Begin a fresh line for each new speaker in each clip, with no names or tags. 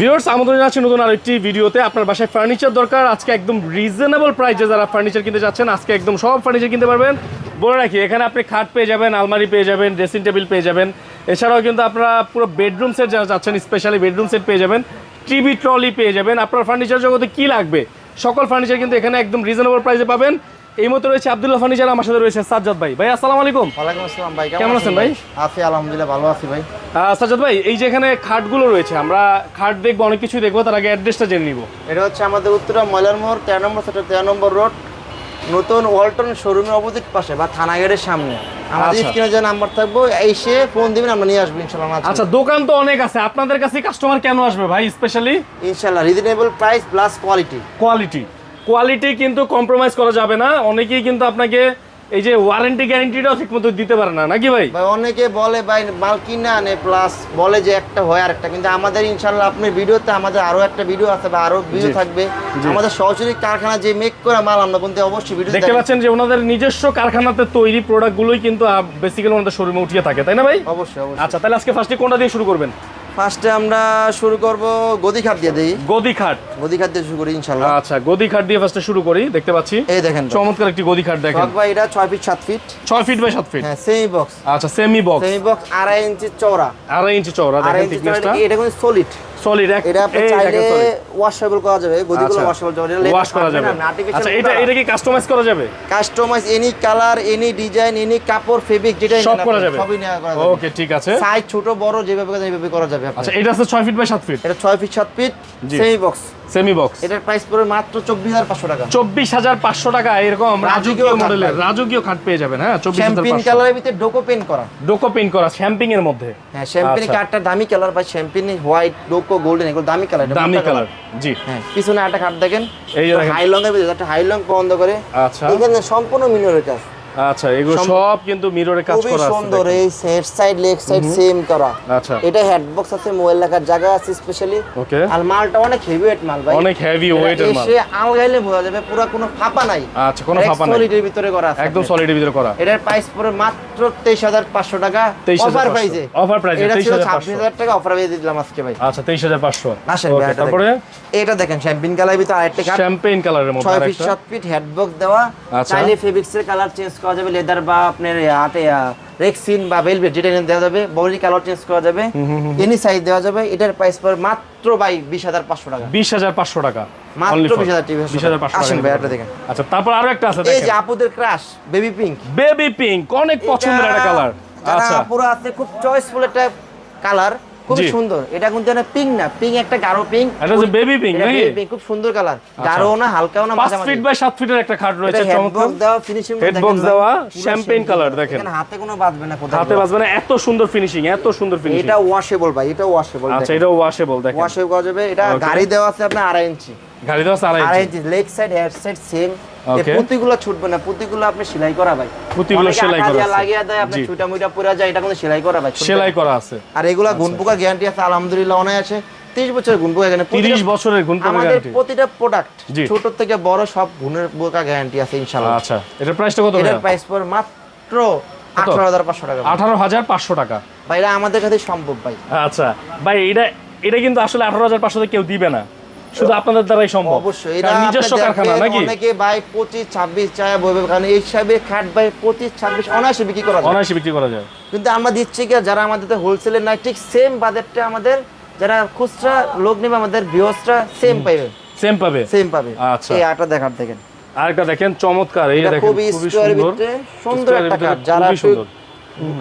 Viewers আমাদের জানাচ্ছি নতুন আরেকটি ভিডিওতে। আপনার বাসায় ফার্নিচার দরকার। আজকে একদম রিজনেবল প্রাইসে যারা ফার্নিচার কিনতে যাচ্ছেন, আজকে একদম সব ফার্নিচার কিনতে পারবেন। বলে রাখি, এখানে আপনি খাট পেয়ে যাবেন, আলমারি পেয়ে যাবেন ড্রেসিং টেবিল পেয়ে যাবেন। এছাড়াও কিন্তু আপনারা পুরো বেডরুম সেট যারা যাচ্ছেন স্পেশালি বেডরুম সেট পেয়ে যাবেন টিভি ট্রলি পেয়ে যাবেন। আপনার ফার্নিচার জগতে কি লাগবে? সকল ফার্নিচার কিন্তু এখানে একদম রিজনেবল প্রাইসে পাবেন। এই মতো রয়েছে আব্দুল্লাহ ফার্নিচার আমার সাথে রয়েছে সাজ্জাদ ভাই। ভাই আসসালামু আলাইকুম।
ওয়ালাইকুম আসসালাম ভাই
কেমন আছেন ভাই?
আছি আলহামদুলিল্লাহ ভালো আছি ভাই।
সাজ্জাদ ভাই এই যে এখানে খাটগুলো রয়েছে আমরা খাট দেখব অনেক কিছু দেখব তার আগে অ্যাড্রেসটা জেনে নিবো।
এটা হচ্ছে আমাদের উত্তরা ময়লার মোড় তেরো নম্বর সেক্টর তেরো নম্বর রোড নতুন ওয়ালটন শোরুমের অপোজিট পাশে বা থানা গেটের সামনে। আমাদের
আচ্ছা।
স্ক্রিনে যে নাম্বার থাকব এসে ফোন দিবেন আমরা নিয়ে আসব ইনশাল্লাহ আচ্ছা
দোকান তো অনেক আছে আপনাদের কাছে কাস্টমার কেন আসবে ভাই স্পেশালি
ইনশাল্লাহ reasonable price plus quality
quality quality কিন্তু কম্প্রোমাইজ করা যাবে না। অনেকেই কিন্তু আপনাকে এই যে ওয়ারেন্টি গ্যারেন্টিটাও ঠিকমতো দিতে পারে না। নাকি ভাই?
ভাই অনেকে বলে ভাই মাল কিনে আনে প্লাস বলে যে একটা হয় আর একটা কিন্তু আমাদের ইনশাল্লাহ আপনার ভিডিওতে আমাদের আরও একটা ভিডিও আছে বা আরও ভিডিও থাকবে। আমাদের সরাসরি কারখানা যে মেক করা মাল আমরা কিন্তু অবশ্যই ভিডিও
দেখতে পাচ্ছেন যে ওনাদের নিজস্ব কারখানাতে তৈরি প্রোডাক্টগুলোই কিন্তু বেসিক্যালি ওনাদের শোরুমে উঠিয়ে থাকে। তাই না ভাই?
অবশ্যই অবশ্যই।
আচ্ছা তাহলে আজকে ফার্স্টে কোনটা দিয়ে শুরু করবেন?
ফার্স্টে আমরা শুরু করব গদি খাট দিয়ে দেই।
গদি খাট।
গদি খাট দিয়ে শুরু করি ইনশাআল্লাহ।
আচ্ছা গদি খাট দিয়ে ফার্স্টে শুরু করি দেখতে পাচ্ছি।
এই দেখেন
চমৎকার একটি গদি খাট দেখেন।
ভাই এটা 6 feet 7 feet
6 feet by 7 feet
হ্যাঁ সেমি বক্স
আচ্ছা সেমি বক্স
সেমি বক্স আড়াই ইঞ্চি চওড়া।
আড়াই ইঞ্চি চওড়া দেখেন থিকনেসটা
এটা কিন্তু সলিড
সলিড
এটা আপনি চাইলে ওয়াশেবল করা যাবে গদিগুলো ওয়াশেবল
ওয়াশ করা যাবে। আচ্ছা এটা এটা কি কাস্টমাইজ করা যাবে?
Customize any colour any design any কাপড় ফেব্রিক যেটা
সব করা যাবে।
সবই নেওয়া করা যাবে।
ওকে ঠিক আছে।
সাইজ ছোট বড় যেভাবে করা করা যাবে
আচ্ছা এটা আছে ছয় ফিট বাই সাত ফিট
এটা 6 feet 7 feet semi box
semi box
এটার প্রাইস পড়বে মাত্র চব্বিশ হাজার পাঁচশো টাকা।
চব্বিশ হাজার পাঁচশো টাকা এরকম রাজকীয় মডেলের রাজকীয় খাট পেয়ে যাবেন হ্যাঁ চব্বিশ হাজার
শ্যাম্পিন কালারের ভিতরে ডোকো পেন করা।
ডোকো পেইন্ট করা শ্যাম্পিং এর মধ্যে।
হ্যাঁ শ্যাম্পিন
আচ্ছা।
কাঠটা দামি কালার বা শ্যাম্পিন হোয়াইট ডোকো গোল্ডেন এগুলো দামি কালার
দামি কালার জি।
হ্যাঁ পিছনে একটা কাঠ দেখেন।
এই
হাই লং এর ভিতরে একটা হাই লং বন্ধ করে।
আচ্ছা।
এখানে সম্পূর্ণ মিনরের কাজ
আচ্ছা এগুলো সব কিন্তু মিররে কাজ করা আছে
সুন্দর এই head side leg side same করা।
আচ্ছা।
এটা আছে মোবাইল রাখার জায়গা আছে স্পেশালি
ওকে
আর মালটা অনেক হেভি ওয়েট মাল ভাই।
অনেক হেভি
এটা
ওয়েটের মাল।
এসে আলগাইলে বোঝা যাবে পুরো কোনো ফাঁপা নাই।
আচ্ছা কোনো ফাঁপা নাই।
সলিডের ভিতরে করা আছে
একদম সলিডের ভিতরে করা।
এটার প্রাইস পড়ে মাত্র তেইশ হাজার পাঁচশো টাকা। অফার প্রাইসে এটা ছিল
23,500
ছাব্বিশ টাকা অফার প্রাইসে দিলাম আজকে ভাই।
আচ্ছা তেইশ হাজার পাঁচশো।
আসেন
ওকে
ভাই, এটা
তারপরে?
দেখেন। এটা দেখেন শ্যাম্পিন কালার ভিতরে আরেকটা কাঠ
শ্যাম্পেইন কালারের মধ্যে
ফিট
আরেকটা।
সাত ফিট হেড বক্স দেওয়া।
আচ্ছা।
চাইলে ফেব্রিক্স এর কালার চেঞ্জ করা যাবে লেদার বা আপনার হাতে রেক্সিন বা ভেলভেট যেটা এনে দেওয়া যাবে বডি কালার চেঞ্জ করা যাবে। এনি সাইজ দেওয়া যাবে এটার প্রাইস পড়ে মাত্র ভাই বিশ হাজার পাঁচশো টাকা।
বিশ হাজার পাঁচশো টাকা।
মাত্র
Only for-
20,000 টাকা।
বিশ হাজার পাঁচশো
আসেন ভাই, এটা দেখেন।
আচ্ছা তারপর আরও একটা আছে
এই যে আপুদের crush baby pink
baby pink অনেক পছন্দের একটা কালার আচ্ছা।
পুরো আছে খুব চয়েসফুল একটা কালার খুব সুন্দর। এটা কিন্তু পিঙ্ক না পিঙ্ক একটা গাঢ় পিঙ্ক
এটা হচ্ছে baby pink নাকি?
খুব সুন্দর কালার গাঢ় না হালকাও না
পাঁচ ফিট বাই সাত ফিটের একটা খাট রয়েছে চমৎকার।
দেওয়া ফিনিশিং
Headbox দেওয়া, champagne color দেখেন।
হাতে কোনো বাজবে না কোথাও।
হাতে বাজবে না এত সুন্দর ফিনিশিং এত সুন্দর ফিনিশিং
এটা ওয়াশেবল ভাই এটা ওয়াশেবল
আচ্ছা এটাও ওয়াশেবল দেখেন।
ওয়াশেবল করা যাবে এটা গাড়ি দেওয়া আছে আপনার আড়াই ইঞ্চি।
গাড়ি দেওয়া আছে ইঞ্চি।
Leg side head side same. পুঁতিগুলো ছুটবে না পুঁতিগুলো আপনি সেলাই করা ভাই।
পুঁতিগুলো সেলাই করা আছে।
লাগিয়ে দেয় আপনি ছুটা মুটা পরে যায় এটা কিন্তু সেলাই করা ভাই
সেলাই করা আছে।
আর এগুলা গুণ গ্যারান্টি আছে আলহামদুলিল্লাহ অনেক আছে। তিরিশ বছরের
তিরিশ
প্রতিটা-
বছরের গুণ পোকা
আমাদের প্রতিটা প্রোডাক্ট ছোট থেকে বড় সব গুণের পোকা গ্যারান্টি আছে ইনশাআল্লাহ।
আচ্ছা এটার প্রাইসটা কত
এটার প্রাইস পড়ে মাত্র আঠারো হাজার পাঁচশো টাকা।
আঠারো হাজার পাঁচশো টাকা।
ভাই এটা আমাদের কাছে সম্ভব ভাই।
আচ্ছা ভাই এটা এটা কিন্তু আসলে আঠারো হাজার পাঁচশো কেউ দিবে না। শুধু আপনাদের দ্বারাই সম্ভব।
অবশ্যই এটা
নিজস্ব কারখানা নাকি?
অনেকে ভাই পঁচিশ ছাব্বিশ চায় বইবে কারণ এই হিসাবে খাট ভাই পঁচিশ ছাব্বিশ অনায়াসে বিক্রি করা যায়।
অনায়াসে বিক্রি করা যায়।
কিন্তু আমরা দিচ্ছি কি যারা আমাদের হোলসেলের নাই ঠিক সেম বাজেটটা আমাদের যারা খুচরা লোক নেবে আমাদের ভিউসরা সেম পাইবে।
সেম পাবে?
সেম পাবে।
আচ্ছা।
এই আটা দেখার দেখেন।
আরেকটা দেখেন চমৎকার। এই দেখেন
খুবই
সুন্দর।
সুন্দর একটা কাঠ যারা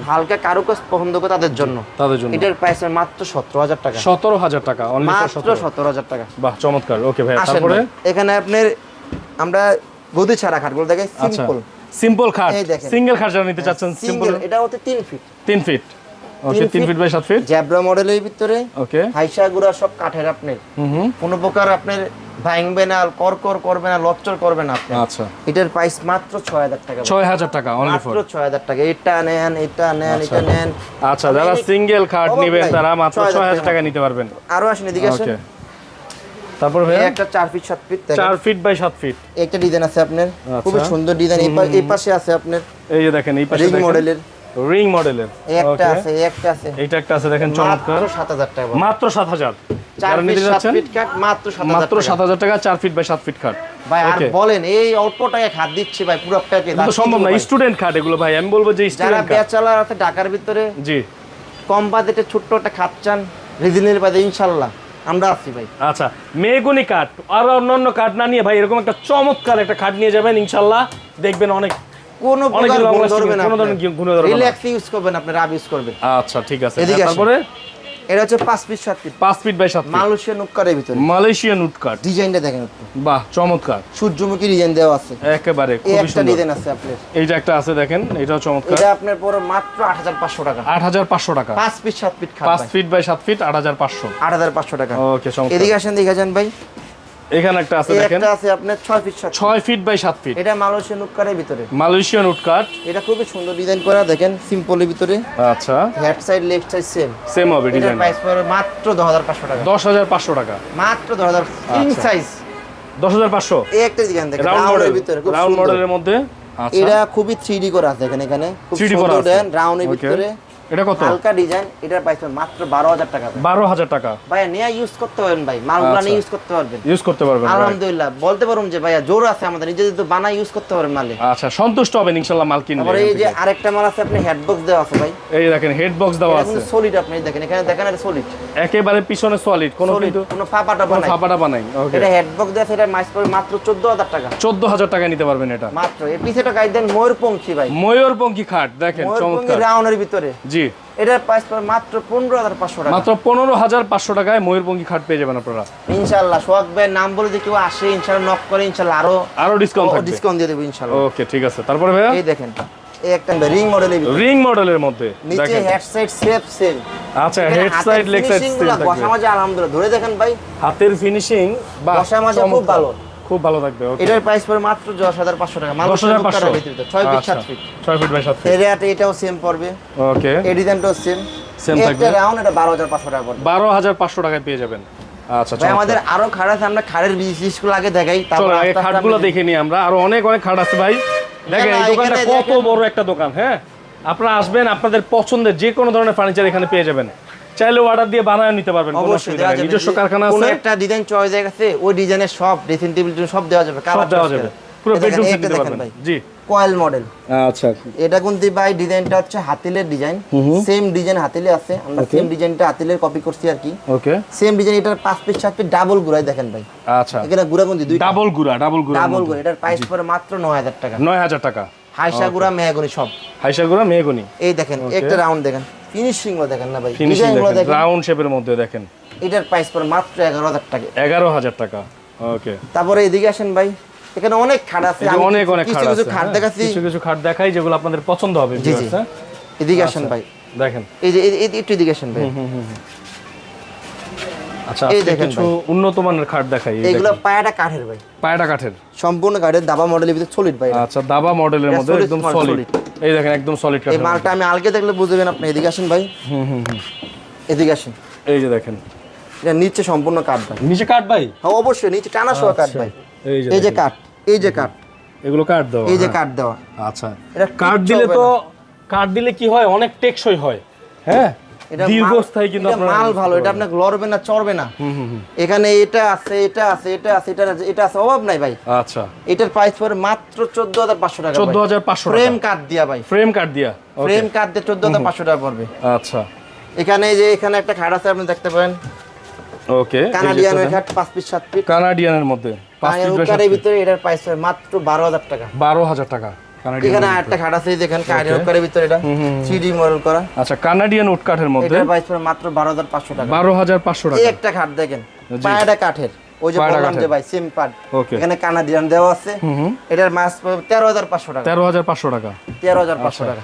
হালকা কারুকাজ পছন্দ করে তাদের জন্য।
তাদের জন্য।
এটার প্রাইস মাত্র সতেরো হাজার টাকা।
সতেরো হাজার টাকা
মাত্র
সতেরো
হাজার। টাকা।
বাহ চমৎকার। ওকে ভাই তারপরে?
এখানে আপনার আমরা গদি ছাড়া খাটগুলো দেখে
আচ্ছা।
সিম্পল
সিম্পল খাট। সিঙ্গেল খাট যারা নিতে চাচ্ছেন সিম্পল
এটা হচ্ছে তিন ফিট
তিন ফিট ওকে তিন ফিট বাই সাত ফিট
জ্যাব্রা মডেলের ভিতরে
ওকে
হাইসা গুড়া সব কাঠের আপনার।
হুম হুম।
কোনো প্রকার আপনার ভাঙবে না করকর করবে না লচ্চর করবে না আপনি।
আচ্ছা।
এটার প্রাইস মাত্র ছয় হাজার টাকা।
ছয় হাজার টাকা অনলি ফর
মাত্র ছয় হাজার টাকা। এটা নেন এটা নেন এটা নেন।
আচ্ছা যারা সিঙ্গেল খাট নেবেন তারা মাত্র
6,000
ছয় হাজার
টাকা।
নিতে পারবেন।
আরও আসেন এদিকে আসেন।
তারপর ভাই
একটা চার ফিট সাত ফিট
চার ফিট বাই সাত ফিট
একটা ডিজাইন আছে আপনার।
আচ্ছা।
খুবই সুন্দর ডিজাইন এই পাশে আছে আপনার।
এই যে দেখেন এই পাশে
মডেলের
রিং মডেলের।
একটা আছে একটা আছে।
এইটা একটা আছে দেখেন চমৎকার।
মাত্র সাত হাজার টাকা
মাত্র সাত হাজার।
চার
যারা
ফিট
নিতে
সাত
যাচ্ছেন
ফিট কাট মাত্র সাত হাজার
মাত্র সাত হাজার টাকা চার ফিট বাই ফিট খাট
ভাই আর বলেন এই অল্প টাকায় খাত দিচ্ছি ভাই পুরো প্যাকেজ
তো সম্ভব না স্টুডেন্ট খাট এগুলো ভাই আমি বলব যে
যারা
স্টুডেন্ট খাট।
ব্যাচেলার আছে ঢাকার ভিতরে
জি।
কম বাজেটে ছোট্ট একটা খাত চান রিজনেবল বাজে ইনশাল্লাহ আমরা আছি ভাই।
আচ্ছা মেগুনি কাঠ আর অন্যান্য কাঠ না নিয়ে ভাই এরকম একটা চমৎকার একটা খাট নিয়ে যাবেন ইনশাল্লাহ দেখবেন অনেক
কোনো ধরবে না। রিল্যাক্স ইউজ করবেন আপনি রাব ইউজ করবেন।
আচ্ছা ঠিক আছে।
এদিকে
হ্যাঁ,
আসুন।
তারপরে?
এটা হচ্ছে পাঁচ পিস সাত পিস
পাঁচ ফিট বাই সাত ফিট
মালয়েশিয়া নুক্কারের ভিতরে।
মালয়েশিয়ান উড
ডিজাইনটা দেখেন একটু।
বাহ চমৎকার।
সূর্যমুখী ডিজাইন দেওয়া আছে।
একেবারে
এই
খুবই
একটা ডিজাইন আছে আপনার
এইটা একটা আছে দেখেন এটাও চমৎকার।
এটা আপনার পুরো মাত্র আট হাজার পাঁচশো টাকা।
আট হাজার পাঁচশো টাকা।
পাঁচ পিস সাত পিস খাট
পাঁচ ফিট বাই সাত ফিট আট হাজার পাঁচশো।
আট হাজার পাঁচশো টাকা।
ওকে চমৎকার।
এদিকে আসেন দেখে যান ভাই।
এখানে একটা আছে দেখেন।
একটা আছে আপনার ছয় পিস সাত
ছয় ফিট বাই সাত ফিট
এটা মালয়েশিয়া নুক্কারের ভিতরে।
মালয়েশিয়ান উডকাট
এটা খুবই সুন্দর ডিজাইন করা দেখেন সিম্পলের ভিতরে।
আচ্ছা।
Head side left side same
same হবে ডিজাইন
প্রাইস পড়বে মাত্র দশ হাজার পাঁচশো টাকা।
দশ হাজার পাঁচশো টাকা।
মাত্র দশ হাজার কিং। সাইজ
দশ হাজার পাঁচশো?
এই একটা ডিজাইন দেখেন
রাউন্ড
রাউন্ডের ভিতরে
রাউন্ড মডেলের মধ্যে? আচ্ছা।
এটা খুবই থ্রি ডি করা আছে এখানে এখানে। খুব
3D
সুন্দর রাউন্ডের ভিতরে।
এটা কত?
হালকা ডিজাইন এটার প্রাইস মাত্র বারো হাজার টাকা ভাই।
বারো হাজার টাকা।
ভাই নিয়ে ইউজ করতে পারবেন ভাই মালগুলা
আচ্ছা।
নিয়ে ইউজ করতে পারবেন।
ইউজ করতে পারবেন
আলহামদুলিল্লাহ বলতে পারুন যে ভাইয়া জোর আছে আমাদের বানাই ইউজ করতে পারবেন মালে।
আচ্ছা সন্তুষ্ট হবেন ইনশাল্লাহ মাল কিনলে।
তারপরে এই যে আরেকটা মাল আছে আপনি হেডবক্স দেওয়া আছে ভাই।
এই দেখেন হেড বক্স দেওয়া আছে।
সলিড আপনি দেখেন এখানে দেখেন এটা সলিড
একেবারে পিছনে সলিড কোনো কিন্তু
কোনো ফাপাটা বানাই।
ফাপাটা বানাই ওকে
এটা হেডবক্স দেওয়া এটা মাইস পড়বে মাত্র চোদ্দ হাজার টাকা।
চোদ্দ হাজার টাকা নিতে পারবেন এটা।
মাত্র এই পিছেটা গাইড দেন ময়ূরপঙ্খী ভাই।
ময়ূরপঙ্খী খাট দেখেন চমৎকার।
রাউন্ডের ভিতরে।
জি।
এটার প্রাইস মাত্র পনেরো হাজার পাঁচশো টাকা।
মাত্র পনেরো হাজার পাঁচশো টাকায় ময়ূরপঙ্খী খাট পেয়ে যাবেন আপনারা।
ইনশাল্লাহ সোহাগ ভাইয়ের নাম বলে যে কেউ আসে ইনশাল্লাহ নক করে ইনশাল্লাহ আরও
আরও ডিসকাউন্ট
ডিসকাউন্ট দিয়ে দেবো ইনশাল্লাহ
ওকে ঠিক আছে। তারপরে ভাইয়া?
এই দেখেন এই একটা রিং মডেলের
রিং মডেলের মধ্যে।
নিচে হেড সাইড সেফ সেম
আচ্ছা হেড সাইড লেগ সাইড
বসা মাঝে আলহামদুলিল্লাহ। ধরে দেখেন ভাই।
হাতের ফিনিশিং বা
বসা মাজা খুব ভালো।
খুব ভালো থাকবে
এটার প্রাইস পড়বে মাত্র দশ হাজার পাঁচশো টাকা
দশ হাজার পাঁচশো?
ছয় ফিট সাত ফিট
ছয় ফিট বাই সাত ফিট
এটাও সেম পড়বে।
ওকে
এই ডিজাইনটাও সেম
Same
একটা
থাকবে।
রাউন্ড এটা বারো হাজার পাঁচশো টাকা পড়বে।
বারো হাজার পাঁচশো টাকায় পেয়ে যাবেন। আচ্ছা
আমাদের আরও খাট আছে আমরা খাড়ের আগে দেখাই তারপর
আগে খাটগুলো দেখে নিই আমরা। আরও অনেক অনেক খাট আছে ভাই। দেখেন এই দোকানটা কত বড় একটা দোকান হ্যাঁ? আপনারা আসবেন আপনাদের পছন্দের যে কোনো ধরনের ফার্নিচার এখানে পেয়ে যাবেন। চাইলে অর্ডার দিয়ে বানায় নিতে পারবেন
অবশ্যই
নিজস্ব কারখানা আছে।
একটা ডিজাইন চয়েস হয়ে গেছে ওই ডিজাইনের সব ড্রেসিং টেবিল সব দেওয়া যাবে।
সব দেওয়া যাবে। পুরো বেডরুম সেট দিতে পারবেন। জি।
কয়েল মডেল
আচ্ছা।
এটা কিন্তু ভাই ডিজাইনটা হচ্ছে হাতিলের ডিজাইন সেম ডিজাইন হাতিলে আছে। আমরা সেম ডিজাইনটা হাতিলের কপি করছি আর কি।
ওকে
সেম ডিজাইন এটার পাঁচ পিস সাত পিস ডাবল গুড়াই দেখেন ভাই।
আচ্ছা।
এখানে গুড়া কিন্তু দুই
ডাবল গুড়া ডাবল গুড়া
ডাবল গুড়া। এটার প্রাইস পড়ে মাত্র নয় হাজার টাকা।
নয় হাজার টাকা।
হাইসা গুড়া মেহাগুনি সব।
হাইসা গুড়া মেহগনি।
এই দেখেন একটা রাউন্ড দেখেন। ফিনিশিংগুলো দেখেন না ভাই
ফিনিশিং দেখেন রাউন্ড শেপের মধ্যে দেখেন।
এটার প্রাইস পড়ে মাত্র এগারো হাজার টাকা।
এগারো হাজার টাকা ওকে
তারপরে এদিকে আসেন ভাই এখানে অনেক খাট আছে
অনেক অনেক
কিছু
খাট
কিছু
আছে
খাট
হ্যাঁ?
দেখাচ্ছি।
কিছু কিছু খাট দেখাই যেগুলো আপনাদের পছন্দ হবে
জি জি।
হ্যাঁ?
এদিকে আসেন ভাই।
দেখেন।
এই যে একটু এদিকে আসেন ভাই।
আচ্ছা
এই দেখেন
কিছু উন্নত মানের খাট দেখাই দেখেন।
পায়াটা কাঠের ভাই।
পায়রা কাঠের?
সম্পূর্ণ কাঠের দাবা মডেলের ভিতরে সলিড ভাই
আচ্ছা দাবা মডেলের মধ্যে একদম সলিড এই দেখেন একদম সলিড
এই মালটা আমি আলগে দেখলে বুঝবেন আপনি এদিকে আসেন ভাই।
হুম হুম হুম।
এদিকে আসেন।
এই যে দেখেন।
এটা নিচে সম্পূর্ণ কাঠ ভাই।
নিচে কাঠ ভাই?
হ্যাঁ অবশ্যই নিচে টানা কাঠ ভাই।
এই যে।
কাঠ এই যে কাঠ।
এগুলো কাঠ দেওয়া
এই যে
হ্যাঁ।
কাঠ দেওয়া।
আচ্ছা।
এটা
কাঠ দিলে তো কাঠ দিলে কি হয়? অনেক টেকসই হয়। হ্যাঁ?
এটা
দীর্ঘস্থায়ী কিন্তু
এটা মাল ভালো এটা আপনাকে লড়বে না চড়বে না।
হুম হুম হুম।
এখানে এটা আছে এটা আছে এটা আছে এটা এটা আছে অভাব নাই ভাই।
আচ্ছা।
এটার প্রাইস পড়ে মাত্র চোদ্দ হাজার পাঁচশো টাকা ফ্রেম দিয়া ভাই।
ফ্রেম দিয়া?
ফ্রেম দিয়ে পড়বে।
আচ্ছা।
এখানে এই যে এখানে একটা খাট আছে আপনি দেখতে পারেন।
ওকে
খাট পাঁচ পিস সাত পিস
কানাডিয়ানের মধ্যে
কানাডিয়ান। ভিতরে এটার প্রাইস মাত্র বারো হাজার টাকা।
বারো হাজার টাকা। কানাডিয়ান
এখানে আরেকটা খাট আছে এই দেখেন কানাডিয়ান ভিতরে এটা থ্রি মডেল করা।
আচ্ছা কানাডিয়ান উটকাঠের মধ্যে?
এটার প্রাইস মাত্র বারো হাজার পাঁচশো টাকা।
বারো হাজার পাঁচশো
এই
টাকা
একটা খাট দেখেন। পায়াটা কাঠের। ওই যে বললাম যে ভাই সেম পার্ট এখানে কানাডিয়ান দেওয়া আছে। এটার মাস পড়বে তেরো হাজার পাঁচশো টাকা।
তেরো হাজার পাঁচশো টাকা।
তেরো হাজার পাঁচশো
আচ্ছা।
টাকা।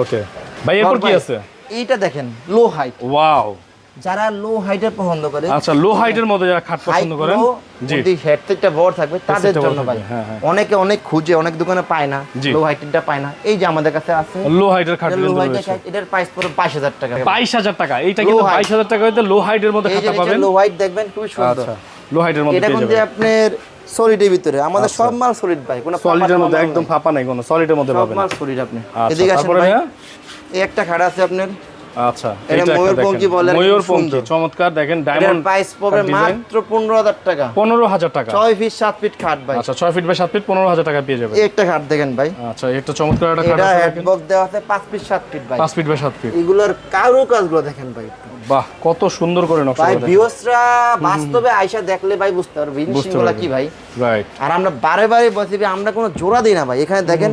ওকে ভাই এরপর কি আছে?
এইটা দেখেন লো হাইট
ওয়াও
যারা লো হাইটের পছন্দ করে
আচ্ছা লো হাইটের মধ্যে যারা খাট পছন্দ করেন জি।
যদি হেডসেটটা বড় থাকবে তাদের জন্য ভাই।
হ্যাঁ, হ্যাঁ।
অনেকে অনেক খুঁজে অনেক দোকানে পায় না লো হাইটেরটা পায় না। এই যে আমাদের কাছে আছে
লো হাইটের খাট
লো হাইটের এটার প্রাইস বাইশ হাজার টাকা।
বাইশ হাজার টাকা এইটা কিন্তু
height।
বাইশ হাজার টাকা হইতে লো হাইটের মধ্যে খাটটা পাবেন।
লো হাইট দেখবেন খুবই সুন্দর।
আচ্ছা লো হাইটের মধ্যে
এটা কিন্তু আপনার সলিডের ভিতরে আমাদের সব মাল সলিড ভাই কোনো
সলিডের মধ্যে একদম। ফাঁপা নাই কোনো সলিডের মধ্যে
সব মাল সলিড আপনি।
আচ্ছা
এদিকে আসেন ভাই এই একটা খাড়া আছে আপনার
আচ্ছা
এটা
এটা
ময়ূরপঙ্খী বলে
ময়ূরপঙ্খী চমৎকার দেখেন ডায়মন্ড
প্রাইস পড়বে মাত্র পনেরো হাজার টাকা। ফিট ফিট খাট ভাই।
আচ্ছা ফিট বাই হাজার টাকা পেয়ে যাবে
এই একটা খাট দেখেন ভাই।
আচ্ছা একটা চমৎকার একটা খাট
এটা
আছে
হেড
দেখেন।
বক্স দেওয়া আছে পাঁচ ফিট সাত ফিট ভাই।
পাঁচ ফিট বাই সাত ফিট
এগুলোর কারও কাজগুলো দেখেন ভাই।
বাহ কত সুন্দর করে নকশা
ভাই বাস্তবে আইসা দেখলে ভাই বুঝতে পারবে কি ভাই?
রাইট
আর আমরা বারে বারে বলছি আমরা কোনো জোড়া দিই না ভাই। এখানে দেখেন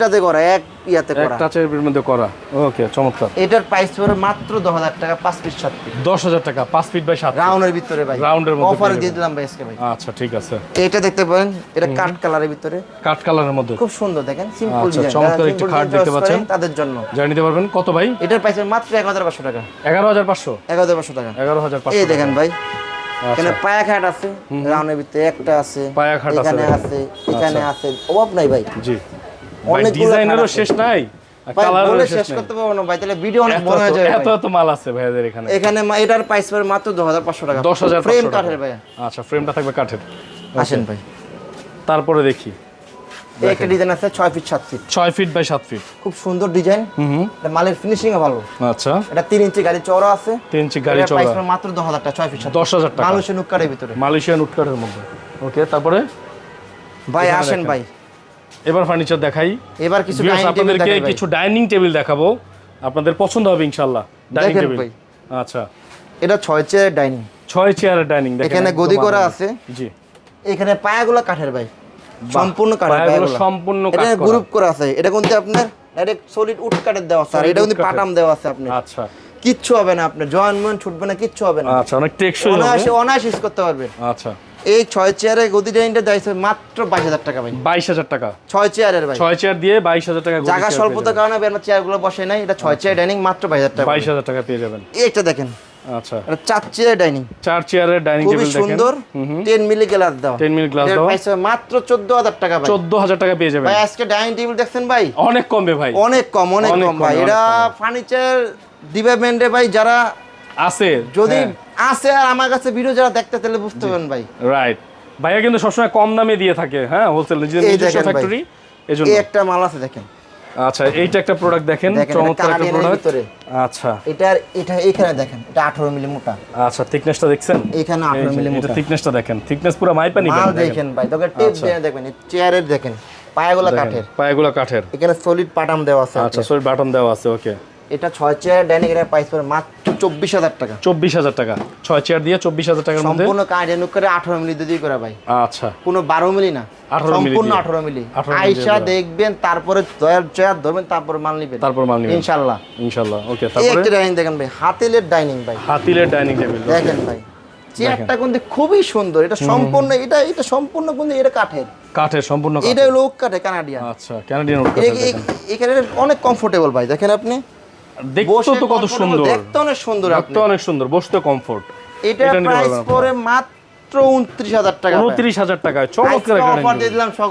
একটাতে করা এক ইয়াতে করা।
টাচের মধ্যে করা। ওকে চমৎকার।
এটার প্রাইস পড়বে মাত্র দশ হাজার টাকা পাঁচ পিস সাত পিস
দশ হাজার টাকা পাঁচ ফিট বাই সাত feet।
রাউন্ডের ভিতরে ভাই।
রাউন্ডের মধ্যে
অফার দিয়ে দিলাম ভাই আজকে ভাই।
আচ্ছা ঠিক আছে।
এটা দেখতে পারেন এটা কাট কালারের ভিতরে।
কাঠ কালারের মধ্যে।
খুব সুন্দর দেখেন সিম্পল
আচ্ছা,
ডিজাইন
চমৎকার একটি খাট দেখতে পাচ্ছেন।
তাদের জন্য।
জানিয়ে নিতে পারবেন কত ভাই?
এটার প্রাইস মাত্র এক হাজার পাঁচশো টাকা।
এগারো হাজার পাঁচশো?
এক হাজার পাঁচশো টাকা।
এগারো হাজার
এই দেখেন ভাই
আচ্ছা।
এখানে পায়া খাট আছে রাউন্ডের ভিতরে একটা আছে
পায়া খাট আছে
এখানে আছে এখানে আছে অভাব নাই ভাই।
জি। ডিজাইনেরও শেষ নাই আর
ভাই
কালারেরও
বলে
শেষ
শেষ করতে পারব না ভাই তাহলে ভিডিও অনেক বড় হয়ে যাবে
এত এত মাল আছে ভাইয়াদের এখানে।
এখানে এটার প্রাইস পড়বে মাত্র টাকা। ফ্রেম কাঠের
আচ্ছা ফ্রেমটা থাকবে কাঠের।
আসেন ভাই।
তারপরে দেখি।
একটা ডিজাইন আছে feet feet
feet by feet
খুব সুন্দর ডিজাইন
হুম
এটা মালের ফিনিশিং ভালো।
আচ্ছা।
এটা ইঞ্চি গাড়ি চওড়া আছে।
ইঞ্চি গাড়ি
প্রাইস মাত্র টাকা ফিট সাত
দশ হাজার টাকা।
মানুষের নুক্কারের ভিতরে।
মালয়েশিয়ান মধ্যে। ওকে তারপরে?
ভাই আসেন ভাই।
এবার ফার্নিচার দেখাই।
এবার কিছু
আপনাদেরকে কিছু ডাইনিং টেবিল দেখাবো। আপনাদের পছন্দ হবে ইনশাল্লাহ ডাইনিং টেবিল আচ্ছা।
এটা ছয় চেয়ার ডাইনিং
ছয় চেয়ার ডাইনিং দেখেন
এখানে গদি করা আছে।
জি।
এখানে পায়াগুলো কাঠের ভাই। সম্পূর্ণ কাঠের
পায়াগুলো সম্পূর্ণ কাঠ
এটা গ্রুপ করা আছে। এটা কিন্তু আপনার ডাইরেক্ট সলিড উড কাঠের দেওয়া আছে। আর এটা কিন্তু পাটাম দেওয়া আছে আপনার।
আচ্ছা।
কিচ্ছু হবে না আপনার। জয়েন মন ছুটবে না কিচ্ছু হবে না।
আচ্ছা অনেক টেকসই হবে।
অনায়াসে অনায়াসে use করতে পারবেন।
আচ্ছা।
এই ছয় চেয়ারের গদি ডাইনিংটা দাইছে মাত্র বাইশ হাজার টাকা ভাই।
বাইশ হাজার টাকা।
ছয় চেয়ারের ভাই।
ছয় চেয়ার দিয়ে বাইশ হাজার টাকা
জায়গা স্বল্পতার কারণে আমরা চেয়ারগুলো বসে নাই এটা ছয় চেয়ার ডাইনিং মাত্র বাইশ হাজার টাকা।
বাইশ হাজার টাকা পেয়ে যাবেন।
দেখেন।
আচ্ছা।
চার চেয়ার ডাইনিং
চার চেয়ারের ডাইনিং
খুবই সুন্দর। টেন মিলি গ্লাস দেওয়া।
10 মিলি গ্লাস
এটার
দেওয়া।
price হবে মাত্র চোদ্দ হাজার টাকা ভাই।
টাকা পেয়ে যাবেন।
ভাই আজকে ডাইনিং টেবিল দেখছেন ভাই?
অনেক কমবে ভাই।
অনেক কম অনেক কম ভাই।
কম।
ফার্নিচার ডিপার্টমেন্টে ভাই যারা
আছে।
যদি
হ্যাঁ।
আছে আর আমার কাছে ভিডিও যারা দেখতে তাহলে বুঝতে পারবেন ভাই।
রাইট ভাইয়া কিন্তু সবসময় কম দামে দিয়ে থাকে হ্যাঁ হোলসেল নিজের নিজস্ব ফ্যাক্টরি এজন্য।
এই একটা মাল আছে দেখেন।
আচ্ছা এইটা একটা প্রোডাক্ট দেখেন চমৎকার একটা প্রোডাক্ট আচ্ছা।
এটার এটা এখানে দেখেন এটা আঠারো মিলি মোটা।
আচ্ছা থিকনেসটা দেখছেন?
এখানে
এই
আঠারো
যে,
মিলি
এটা
মোটা।
থিকনেসটা দেখেন। থিকনেস পুরো মাইপা নিবেন
মাল
দেখেন।
ভাই তোকে টেপ
আচ্ছা।
দিয়ে দেখবেন চেয়ারের দেখেন পায়াগুলো কাঠের।
পায়াগুলো কাঠের।
এখানে সলিড পাটাম দেওয়া আছে
আচ্ছা সলিড বাটন দেওয়া আছে ওকে
এটা ছয় চেয়ার ডাইনিং এর প্রাইস পড়ে মাত্র চব্বিশ হাজার টাকা।
চব্বিশ হাজার টাকা। ছয় চেয়ার দিয়ে চব্বিশ হাজার টাকার মধ্যে?
সম্পূর্ণ কাজে করে আঠারো মিলি দিয়ে করা ভাই।
আচ্ছা।
কোনো বারো মিলি না। সম্পূর্ণ আঠারো মিলি। আইসা দেখবেন তারপরে চেয়ার ধরবেন তারপরে মাল নিবেন।
তারপর মাল নিবেন।
ইনশাল্লাহ।
ইনশাল্লাহ ওকে
এই ডাইনিং দেখেন ভাই হাতিলের ডাইনিং ভাই।
হাতিলের ডাইনিং টেবিল
দেখেন ভাই চেয়ারটা কিন্তু খুবই সুন্দর। এটা সম্পূর্ণ এটা এটা সম্পূর্ণ কিন্তু এটা কাঠের।
কাঠের সম্পূর্ণ কাঠ।
এটা হলো ওক কাঠের কানাডিয়ান
আচ্ছা
এ- এখানে অনেক কমফোর্টেবল ভাই দেখেন আপনি?
দেখতে তো কত সুন্দর।
দেখতে অনেক সুন্দর আপনি।
দেখতে অনেক সুন্দর বসতে কমফোর্ট
এটা প্রাইস
পারবেন
পড়ে মাত্র উনত্রিশ হাজার টাকা।
উনত্রিশ হাজার টাকায় চমৎকার
অফার দিয়ে দিলাম শখ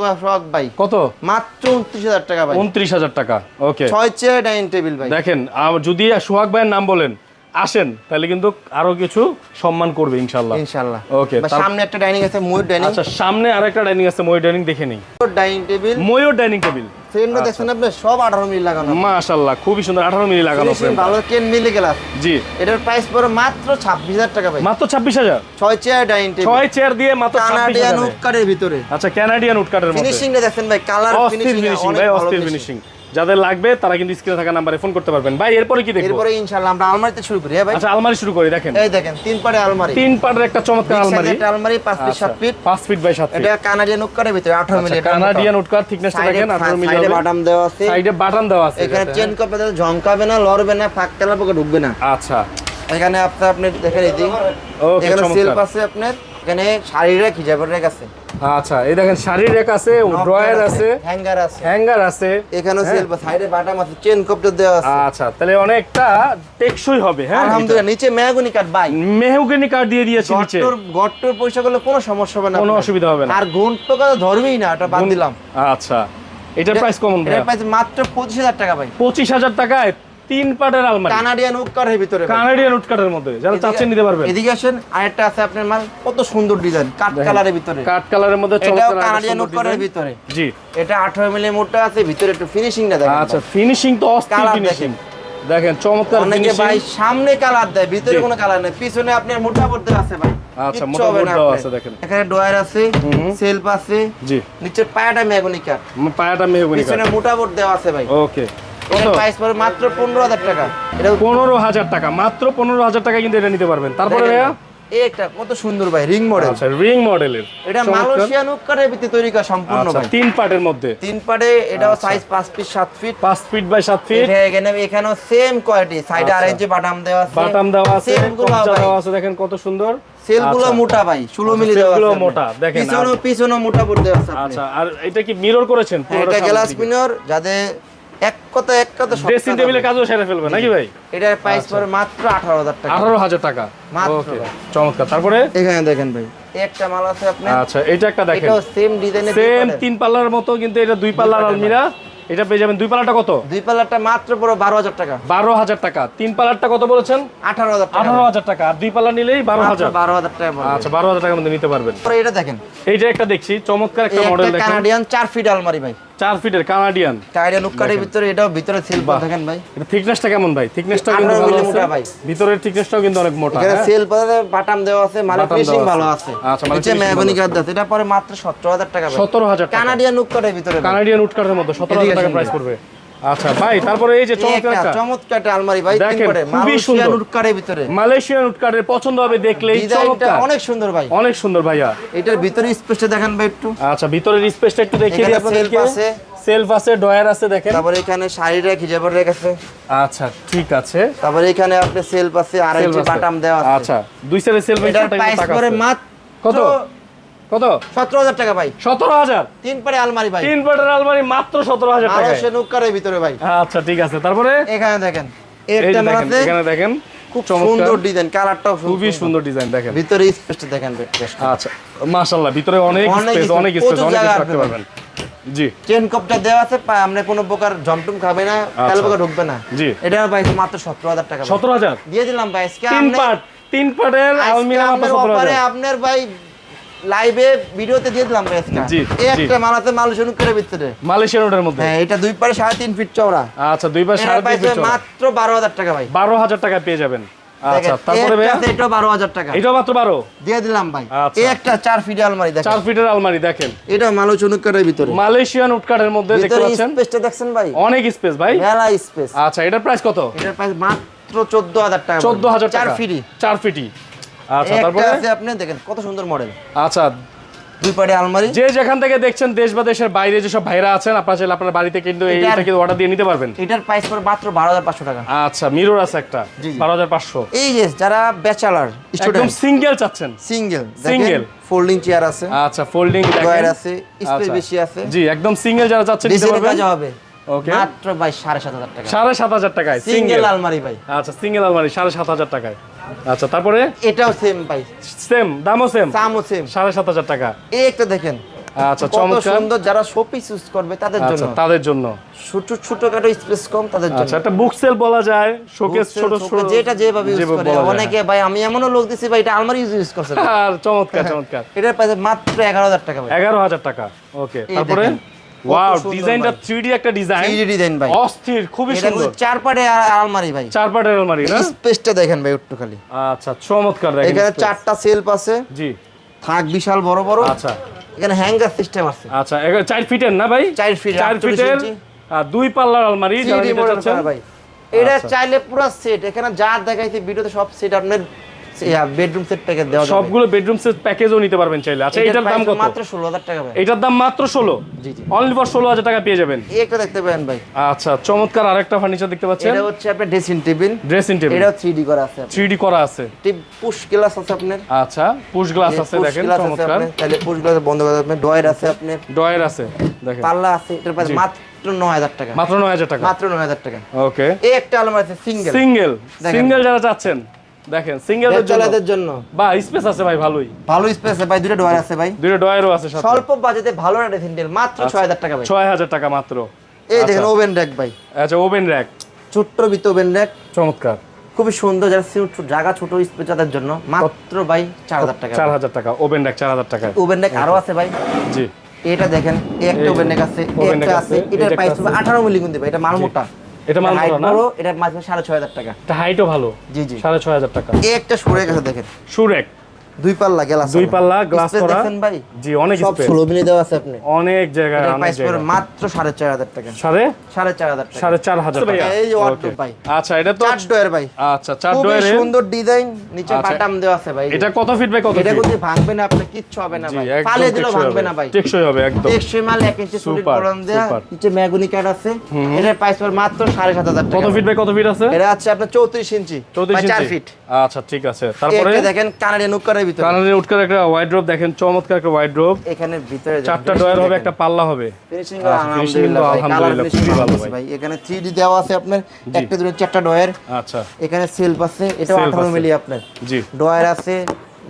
ভাই।
কত?
মাত্র উনত্রিশ হাজার টাকা ভাই।
উনত্রিশ হাজার টাকা ওকে
ছয় চেয়ার ডাইনিং টেবিল ভাই।
দেখেন যদি সোহাগ ভাইয়ের নাম বলেন আসেন তাহলে কিন্তু আরও কিছু সম্মান করবে ইনশাল্লাহ
ইনশাল্লাহ
ওকে
সামনে একটা ডাইনিং আছে ময়ূর ডাইনিং
আচ্ছা সামনে আরেকটা ডাইনিং আছে ময়ূর ডাইনিং দেখে নেই।
ডাইনিং টেবিল
ময়ূর ডাইনিং টেবিল
ফ্রেমটা দেখছেন আপনি? সব আঠারো মিলি লাগানো।
মাশাআল্লাহ খুবই সুন্দর আঠারো মিলি লাগানো ফ্রেম।
ভালো কেন মিলি গ্লাস
জি।
এটার প্রাইস পড়ে মাত্র ছাব্বিশ হাজার টাকা ভাই।
মাত্র ছাব্বিশ হাজার?
ছয় চেয়ার ডাইনিং টেবিল
ছয় চেয়ার দিয়ে মাত্র 26000
কানাডিয়ান। উৎকারের ভিতরে।
আচ্ছা ক্যানাডিয়ান উডকাটের মধ্যে।
ফিনিশিংটা দেখছেন ভাই কালার ফিনিশিং
ভাই অস্থির
ফিনিশিং
যাদের লাগবে তারা কিন্তু স্ক্রিনে থাকা নাম্বারে ফোন করতে পারবেন। ভাই এরপরে কি দেখব?
এরপরে ইনশাআল্লাহ আমরা আলমারিতে শুরু করি হ্যাঁ ভাই?
আচ্ছা আলমারি শুরু করি দেখেন।
এই দেখেন তিন পাড়ে আলমারি।
তিন পাটের একটা চমৎকার আলমারি।
একটা আলমারি পাঁচ ফিট
আচ্ছা,
সাত ফিট
পাঁচ ফিট বাই সাত ফিট
এটা কানাডিয়ান উৎকারের ভিতরে আঠারো মিলি
কানাডিয়ান উডকার থিকনেসটা দেখেন আঠারো মিলি
সাইডে বাটাম দেওয়া আছে।
সাইডে বাটন দেওয়া আছে
এখানে চেন তাহলে ঝংকাবে না লড়বে না ফাঁক তেলার পোকা ঢুকবে না।
আচ্ছা।
এখানে আপনার আপনি দেখেন এই দিক
ওকে
এখানে সেলফ আছে আপনার এখানে শাড়ি রেক হিজাবের রেক আছে।
আচ্ছা এই দেখেন শাড়ির রেক আছে ড্রয়ার আছে
হ্যাঙ্গার আছে।
হ্যাঙ্গার আছে
এখানেও। সেলফ সাইডে বাটাম আছে চেন কপ্টার দেওয়া আছে।
আচ্ছা তাহলে অনেকটা টেকসই হবে হ্যাঁ।
আলহামদুলিল্লাহ নিচে মেহগুনি কাঠ বাই
মেহগনি কার্ড দিয়ে দিয়েছি নিচে।
গট্টুর গট্টুর পয়সা করলে কোনো সমস্যা হবে না
কোনো অসুবিধা হবে না।
আর পোকা তো ধরবেই না এটা বাদ দিলাম।
আচ্ছা এটার প্রাইস কমন ভাই
এটার প্রাইস মাত্র পঁচিশ হাজার টাকা ভাই।
পঁচিশ হাজার টাকায় তিন পাটের আলমারি।
কানাডিয়ান ভিতরে
কানাডিয়ান উডকাটের মধ্যে যারা চাচ্ছেন নিতে পারবেন।
এদিকে আসেন আরেকটা আছে আপনার মাল কত সুন্দর ডিজাইন কাঠ কালারের ভিতরে।
কাট কালারের মধ্যে চমৎকার
কানাডিয়ান ভিতরে।
জি।
এটা 18 মিলি মোটা আছে ভিতরে একটু ফিনিশিংটা দেখেন
আচ্ছা ফিনিশিং তো অস্থির ফিনিশিং দেখেন। চমৎকার
অনেকে ভাই সামনে কালার দেয় ভিতরে কোনো কালার নেই। পিছনে আপনার মোটা আছে ভাই।
আচ্ছা, মোটা আছে দেখেন।
এখানে ডয়ার আছে সেলফ আছে।
জি।
নিচের পায়াটা মেগুনি কাঠ।
পায়াটা মেহগুনি
পিছনে মোটা বোর্ড দেওয়া আছে ভাই।
ওকে।
প্রাইস মাত্র টাকা। এটা
মাত্র কিন্তু এটা নিতে পারবেন। তারপরে
দেখেন
ভাইয়া?
একটা কত সুন্দর ভাই রিং মডেল
আচ্ছা রিং মডেলের
এটা মালয়েশিয়ান উপকারের ভিত্তি তৈরি করা সম্পূর্ণ
আচ্ছা
ভাই।
তিন পার্টের মধ্যে।
তিন পাড়ে এটাও সাইজ পাঁচ feet feet
feet by feet
এটা এখানে এখানেও সেম কোয়ালিটি সাইডে আর ইঞ্চি বাটাম দেওয়া আছে।
বাটাম দেওয়া আছে
সেমগুলো
দেওয়া আছে দেখেন কত সুন্দর। আচ্ছা।
মোটা ভাই মিলি দেওয়া
মোটা, দেখেন,
পিছনে মোটা দেওয়া আছে
আচ্ছা আর এটা কি মিরর করেছেন?
হ্যাঁ, এটা গ্লাস যাদের এক কথা এক কথা
ড্রেসিং টেবিলের কাজও সেরে ফেলবে নাকি ভাই?
এটার প্রাইস পড়ে মাত্র আঠারো হাজার টাকা।
আঠারো হাজার টাকা?
মাত্র।
চমৎকার। তারপরে?
এখানে দেখেন ভাই একটা মাল আছে আপনার।
আচ্ছা এটা একটা দেখেন।
এটাও সেম ডিজাইনের
সেম তিন পাল্লার মতো কিন্তু এটা দুই পাল্লার আলমিরা। এটা পেয়ে যাবেন দুই পাল্লাটা কত?
দুই মাত্র পুরো বারো হাজার টাকা।
বারো হাজার টাকা। তিন কত বলেছেন?
আঠারো হাজার
আঠারো হাজার টাকা। আর দুই পাল্লা নিলেই বারো হাজার।
বারো হাজার টাকা
আচ্ছা বারো হাজার টাকার মধ্যে নিতে পারবেন।
এটা দেখেন।
এইটা একটা দেখছি চমৎকার একটা মডেল
কানাডিয়ান চার ফিট আলমারি ভাই।
চার ফিটের কানাডিয়ান।
কানাডিয়ান উপকারের ভিতরে এটাও ভিতরে সেল
বাহ।
দেখেন ভাই।
এটা থিকনেসটা কেমন ভাই? থিকনেসটা কিন্তু ভালো আছে।
ভাই।
ভিতরের থিকনেসটাও কিন্তু অনেক মোটা
এখানে
হ্যাঁ?
সেল পাতে বাটাম দেওয়া আছে মানে ফিনিশিং ভালো
আছে। আচ্ছা, মানে
নিচে মেহগনি
ভালো
আছে। এটা পরে মাত্র সতেরো হাজার টাকা ভাই।
সতেরো হাজার টাকা।
কানাডিয়ান উপকারের ভিতরে
কানাডিয়ান উপকারের হাজার
এদিকে
টাকা প্রাইস পড়বে। আচ্ছা ভাই তারপরে এই যে
এই
চমৎকার
একটা চমৎকার আলমারি ভাই তিন
দেখেন,
করে
খুবই সুন্দর।
উৎকারের ভিতরে।
মালয়েশিয়ান উডকাটের পছন্দ হবে দেখলেই। চমৎকার।
অনেক সুন্দর ভাই।
অনেক সুন্দর ভাইয়া।
এটার ভিতরে স্পেসটা দেখেন ভাই একটু।
আচ্ছা ভিতরের স্পেসটা একটু দেখিয়ে দিই আপনাদেরকে
আছে।
সেলফ আছে ডয়ার আছে দেখেন।
তারপরে এখানে শাড়ি রেখে হিজাবের রেখেছে
আচ্ছা ঠিক আছে।
তারপরে এখানে আপনি সেলফ আছে আর ইঞ্চি বাটাম দেওয়া আছে।
আচ্ছা দুই সাইডে সেলফ
এটার প্রাইস পরে মাত্র
কত? কত?
সতেরো হাজার টাকা ভাই।
সতেরো হাজার?
তিন পারে আলমারি ভাই।
তিন পাটের আলমারি মাত্র সতেরো হাজার টাকা
মালয়েশিয়ান উৎকারের ভিতরে ভাই।
আচ্ছা ঠিক আছে। তারপরে?
এখানে দেখেন।
এখানে দেখেন।
খুব সুন্দর ডিজাইন কালারটাও
খুবই সুন্দর। ডিজাইন দেখেন।
ভিতরে স্পেসটা দেখেন
আচ্ছা মাশাআল্লাহ ভিতরে অনেক স্পেস অনেক স্পেস অনেক রাখতে পারবেন। জি।
চেন কপটা দেওয়া আছে কোনো প্রকার জমটুম খাবে না পোকা ঢুকবে না।
জি।
এটা ভাই মাত্র সতেরো হাজার টাকা ভাই।
সতেরো হাজার?
দিয়ে দিলাম ভাই আজকে
তিন পাট তিন পাটের আলমিরা
আপনার ভাই লাইভে ভিডিওতে দিয়ে দিলাম। একটা মাল আছে মাল শুরু করে ভিতরে।
মালয়েশিয়ান রোডের মধ্যে?
হ্যাঁ এটা দুই পারে সাড়ে তিন ফিট চওড়া।
আচ্ছা দুই
এটার
সাড়ে তিন ফিট
মাত্র বারো হাজার টাকা ভাই।
বারো হাজার টাকা পেয়ে যাবেন। আচ্ছা তারপরে
টাকা।
মাত্র
দিয়ে দিলাম ভাই।
আচ্ছা।
এই একটা চার ফিট আলমারি দেখেন।
চার ফিটের আলমারি দেখেন।
এটা মালো চুনুকারের ভিতরে।
মালয়েশিয়ান মধ্যে দেখতে
ভিতরে
পাচ্ছেন?
স্পেসটা দেখছেন ভাই?
অনেক স্পেস ভাই।
মেলা স্পেস
আচ্ছা এটার প্রাইস কত?
এটার প্রাইস মাত্র চোদ্দ হাজার টাকা ফিটি
আচ্ছা তারপরে?
আছে আপনি দেখেন কত সুন্দর মডেল।
আচ্ছা।
দুই পাড়ে আলমারি।
যে যেখান থেকে দেখছেন দেশ বা দেশের বাইরে যেসব ভাইরা আছেন আপনারা চাইলে আপনার বাড়িতে কিন্তু এইটা কিন্তু অর্ডার দিয়ে নিতে পারবেন।
এটার প্রাইস পড়ে মাত্র বারো হাজার পাঁচশো টাকা।
আচ্ছা মিরর আছে একটা। বারো হাজার পাঁচশো।
এই যে যারা ব্যাচেলার স্টুডেন্ট
সিঙ্গেল চাচ্ছেন।
Single
Single।
ফোল্ডিং চেয়ার আছে।
আচ্ছা ফোল্ডিং
ডয়ার আছে স্পেস বেশি আছে।
জি একদম সিঙ্গেল যারা চাচ্ছেন নিতে পারবেন।
কাজ হবে।
ওকে
মাত্র ভাই সাড়ে সাত হাজার টাকা।
সাড়ে সাত হাজার টাকায়
সিঙ্গেল
সিঙ্গেল
আলমারি ভাই।
আচ্ছা সিঙ্গেল আলমারি সাড়ে সাত হাজার টাকায়। আচ্ছা তারপরে?
এটাও সেম ভাই।
সেম দামও সেম
দামও সেম
সাড়ে সাত হাজার টাকা।
এই একটা দেখেন।
আচ্ছা চমৎকার।
সুন্দর যারা শোপিস ইউজ করবে তাদের
আচ্ছা
জন্য।
তাদের জন্য।
ছোট ছোটখাটো স্পেস কম তাদের জন্য।
আচ্ছা একটা বুক সেল বলা যায় শোকেস ছোট ছোট
যেটা যেভাবে ইউজ করে। অনেকে ভাই আমি এমনও লোক দিছি ভাই এটা আলমারি ইউজ ইউজ করছে।
আর চমৎকার চমৎকার।
এটার প্রাইস মাত্র এগারো হাজার টাকা ভাই।
এগারো হাজার টাকা। ওকে তারপরে? ওয়াও ডিজাইনটা
ভাই।
থ্রি ডি একটা ডিজাইন
থ্রি ডিজাইন ভাই।
অস্থির খুবই সুন্দর।
চার পাটে আলমারি ভাই।
চার পাটের আলমারি না?
স্পেসটা দেখেন ভাই একটু খালি।
আচ্ছা চমৎকার দেখেন
এখানে চারটা সেলফ আছে।
জি।
থাক বিশাল বড় বড়।
আচ্ছা।
এখানে হ্যাঙ্গার সিস্টেম আছে।
আচ্ছা এগুলো চার ফিটের না ভাই?
চার ফিট
চার ফিটের আর দুই পাল্লার আলমারি যারা
3D
নিতে চাচ্ছেন।
ভাই। এটা
আচ্ছা।
চাইলে পুরো সেট এখানে যা দেখাইছে ভিডিওতে সব সেট আপনার বেডরুম সেট প্যাকেজ দেওয়া যাবে।
সবগুলো বেডরুম সেট প্যাকেজও নিতে পারবেন চাইলে। আচ্ছা
এটার
দাম কত?
মাত্র টাকা ভাই।
এটার দাম মাত্র ষোলো?
জি জি।
অনলি ফর ষোলো হাজার টাকা পেয়ে যাবেন।
একটা দেখতে পারেন ভাই।
আচ্ছা চমৎকার আরেকটা ফার্নিচার দেখতে পাচ্ছেন।
এটা হচ্ছে আপনার ড্রেসিং টেবিল
ড্রেসিং টেবিল
করা আছে।
করা আছে।
টিপ পুশ গ্লাস আছে আপনার।
আচ্ছা পুশ গ্লাস আছে দেখেন চমৎকার।
তাহলে পুশ গ্লাস বন্ধ করে আপনার ডয়ার আছে আপনার।
ডয়ের আছে দেখেন।
পাল্লা আছে এটার মাত্র টাকা।
মাত্র নয় হাজার টাকা।
মাত্র নয় হাজার টাকা।
ওকে
এই একটা আলমারি আছে সিঙ্গেল
সিঙ্গেল সিঙ্গেল যারা চাচ্ছেন। দেখেন সিঙ্গেলের জন্য।
জন্য।
বা স্পেস আছে ভাই ভালোই।
ভালো স্পেস আছে ভাই দুটো ডয়ার আছে ভাই।
দুটো ডয়েরও আছে সাথে।
স্বল্প বাজেটে ভালো একটা ড্রেসিং মাত্র ছয় হাজার টাকা ভাই।
ছয় হাজার টাকা মাত্র।
এই দেখেন
আচ্ছা।
ওভেন র্যাক ভাই।
আচ্ছা ওভেন র্যাক
ছোট্ট ভিতর ওভেন র্যাক
চমৎকার।
খুবই সুন্দর যারা ছোট- জায়গা ছোট স্পেস যাদের জন্য। মাত্র ভাই চার হাজার টাকা।
চার হাজার টাকা ওভেন র্যাক চার হাজার টাকায়
ওভেন র্যাক আরও আছে ভাই।
জি।
এটা দেখেন একটা ওভেন র্যাক আছে একটা আছে এটার
এটা
প্রাইস
একটা
হবে আঠারো মিলি কিন্তু ভাই এটা মাল মোটা।
এটা মাল
হাইট বড় ছয় হাজার টাকা।
এটা হাইটও ভালো।
জি জি।
সাড়ে ছয় হাজার টাকা।
এই একটা সুরেক আছে দেখেন।
সুরেক?
দুই পাল্লা গ্লাস
দুই পাল্লা গ্লাস করা।
দেখেন ভাই
জি অনেক
সব মিলি দেওয়া আছে আপনি।
অনেক জায়গায় জায়গায়।
মাত্র সাড়ে চার হাজার টাকা।
সাড়ে?
টাকা।
হাজার টাকা।
এই. ভাই।
আচ্ছা এটা তো
চার ডয়ের ভাই।
আচ্ছা চার ডয়ারে।
সুন্দর ডিজাইন নিচে
আচ্ছা।
বাটাম দেওয়া আছে ভাই।
এটা কত ফিট বাই কত
এটা কিন্তু ভাঙবে না আপনার কিচ্ছু হবে না ভাই। দিলেও
টেকসই
ভাঙবে
হবে।
না ভাই।
টেকসই হবে একদম।
টেকসই মাল এক ইঞ্চি সলিড কলম দেয়া। নিচে ম্যাগুনি কার্ড আছে। এটার প্রাইস পড়বে মাত্র সাড়ে সাত হাজার
কত ফিট বাই কত ফিট আছে?
এটা আছে আপনার চৌত্রিশ ইঞ্চি
চৌত্রিশ
বা চার ফিট
আচ্ছা ঠিক আছে। তারপরে?
দেখেন কানাডিয়ান উৎকারের ভিতরে।
কানাডি উঠকার একটা ওয়াইড্রোপ দেখেন চমৎকার একটা ওয়াইড্রোপ
এখানে ভিতরে
চারটা ডয়ার হবে একটা পাল্লা হবে।
ফিনিশিং
আচ্ছা,
আলহামদুলিল্লাহ
খুবই
ভালো
ভাই।
এখানে 3D দেওয়া আছে আপনার একটা দুটো চারটা ডয়ার
আচ্ছা।
এখানে সেলফ আছে এটা 18 মিলি আপনার।
জি।
ডয়ার আছে